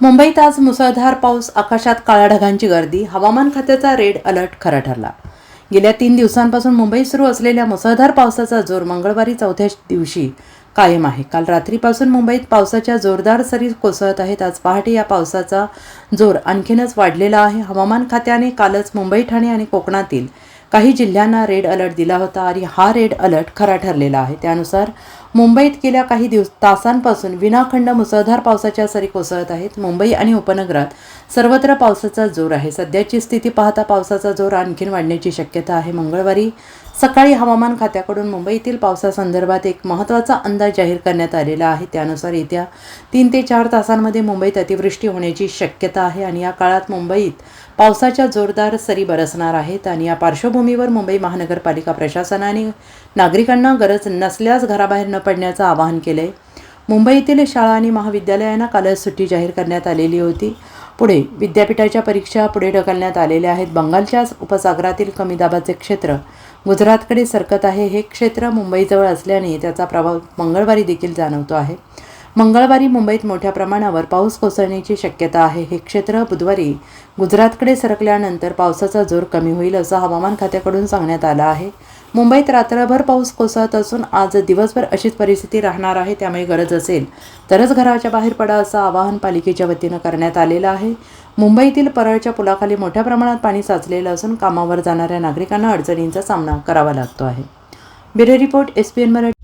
मुंबईत आज मुसळधार पाऊस आकाशात काळ्या ढगांची गर्दी हवामान खात्याचा रेड अलर्ट खरा ठरला. गेल्या तीन दिवसांपासून मुंबईत सुरू असलेल्या मुसळधार पावसाचा जोर मंगळवारी चौथ्या दिवशी कायम आहे. काल रात्रीपासून मुंबईत पावसाच्या जोरदार सरी कोसळत आहेत. आज पहाटे या पावसाचा जोर आणखीनच वाढलेला आहे. हवामान खात्याने कालच मुंबई ठाणे आणि कोकणातील काही जिल्ह्यांना रेड अलर्ट दिला होता आणि हा रेड अलर्ट खरा ठरलेला आहे. त्यानुसार मुंबईत गेल्या काही दिवस तासांपासून विनाखंड मुसळधार पावसाच्या सरी कोसळत आहेत. मुंबई आणि उपनगरात सर्वत्र पावसाचा जोर आहे. सध्याची स्थिती पाहता पावसाचा जोर आणखीन वाढण्याची शक्यता आहे. मंगळवारी सकाळी हवामान खात्याकडून मुंबईतील पावसासंदर्भात एक महत्त्वाचा अंदाज जाहीर करण्यात आलेला आहे. त्यानुसार येत्या तीन ते चार तासांमध्ये मुंबईत अतिवृष्टी होण्याची शक्यता आहे आणि या काळात मुंबईत पावसाच्या जोरदार सरी बरसणार आहेत आणि या पार्श्वभूमीवर मुंबई महानगरपालिका प्रशासनाने नागरिकांना गरज नसल्यास घराबाहेर न पडण्याचं आवाहन केलं आहे मुंबईतील शाळा आणि महाविद्यालयांना कालच सुट्टी जाहीर करण्यात आलेली होती. पुढे विद्यापीठाच्या परीक्षा पुढे ढकलण्यात आलेल्या आहेत. बंगालच्या उपसागरातील कमी दाबाचे क्षेत्र गुजरातकडे सरकत आहे. हे क्षेत्र मुंबईजवळ असल्याने त्याचा प्रभाव मंगळवारी देखील जाणवतो आहे. मंगळवारी मुंबईत मोठ्या प्रमाणावर पाऊस कोसळण्याची शक्यता आहे. हे क्षेत्र बुधवारी गुजरातकडे सरकल्यानंतर पावसाचा जोर कमी होईल असं हवामान खात्याकडून सांगण्यात आलं आहे. मुंबईत रात्रभर पाऊस कोसळत असून आज दिवसभर अशीच परिस्थिती राहणार आहे त्यामुळे गरज असेल तरच घराच्या बाहेर पडा असं आवाहन पालिकेच्या वतीनं करण्यात आलेलं आहे. मुंबईतील परळच्या पुलाखाली मोठ्या प्रमाणात पाणी साचलेलं असून कामावर जाणाऱ्या नागरिकांना अडचणींचा सामना करावा लागतो आहे. Bureau report S P N Marathi.